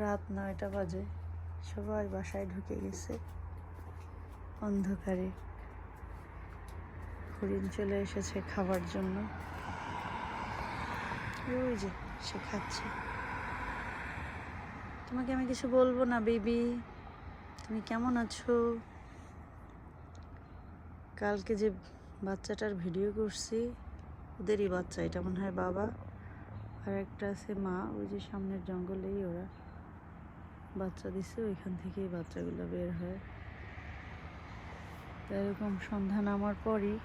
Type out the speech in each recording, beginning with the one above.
রাত নয়টা বাজে। সবাই বাসায় ঢুকে গেছে। অন্ধকারে। হরিণ চলে এসেছে খাবার জন্য। ওই যে, সে খাচ্ছে। তোমাকে আমি কিছু বলব না, বেবি? তুমি কেমন আছো? কালকে যে বাচ্চাটার ভিডিও করছি, ওদেরই বাচ্চা। এটা মনে হয় বাবা। আর একটা আছে মা, ওই যে সামনের জঙ্গলেই ওরা। বাচ্চা দিছে, ওইখান থেকেই বাচ্চাগুলো বের হয়। তো এরকম সন্ধ্যা নামার পরই।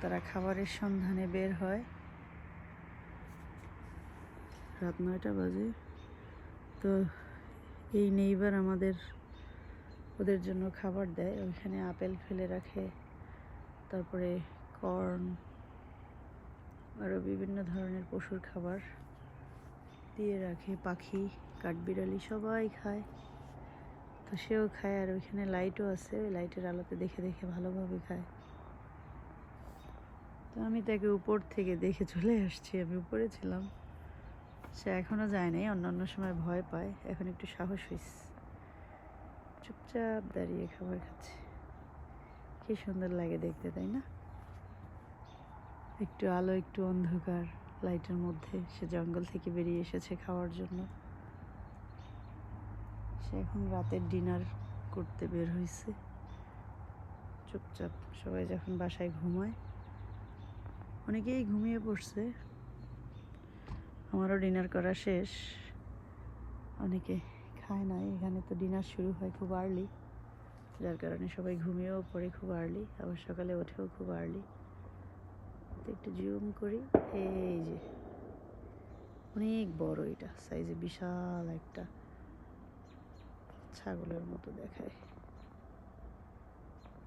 তারা খাবারের সন্ধানে বের হয়। রাত নয়টা বাজে। তো এই নেইবার আমাদের, ওদের জন্য খাবার দেয়। ওইখানে আপেল ফেলে রাখে। তারপরে কর্ন, আরও বিভিন্ন ধরনের পশুর খাবার। দিয়ে রাখে, পাখি, কাঠবিড়ালি সবাই খায়। তো সেও খায় আর ওইখানে লাইটও আছে, ওই লাইটের আলোতে দেখে দেখে ভালোভাবে খায়। তো আমি তাকে উপর থেকে দেখে চলে আসছি, আমি উপরে ছিলাম। সে এখনও যায় নাই, অন্যান্য সময় ভয় পায়, এখন একটু সাহস হয়েছে চুপচাপ দাঁড়িয়ে খাবার খাচ্ছে। কি সুন্দর লাগে দেখতে, তাই না? একটু আলো, একটু অন্ধকার। লাইটের মধ্যে সে জঙ্গল থেকে বেরিয়ে এসেছে খাওয়ার জন্য। সে এখন রাতের ডিনার করতে বের হয়েছে। চুপচাপ সবাই যখন বাসায় ঘুমায়, অনেকেই ঘুমিয়ে পড়ছে। আমারও ডিনার করা শেষ। অনেকে খায় না এখানে তো ডিনার শুরু হয় খুব আর্লি যার কারণে সবাই ঘুমিয়েও পড়ে খুব আর্লি আবার সকালে ওঠেও খুব আর্লি তো একটু জুম করি। এই যে, অনেক বড় এটা সাইজে বিশাল একটা ছাগলের মতো দেখায়।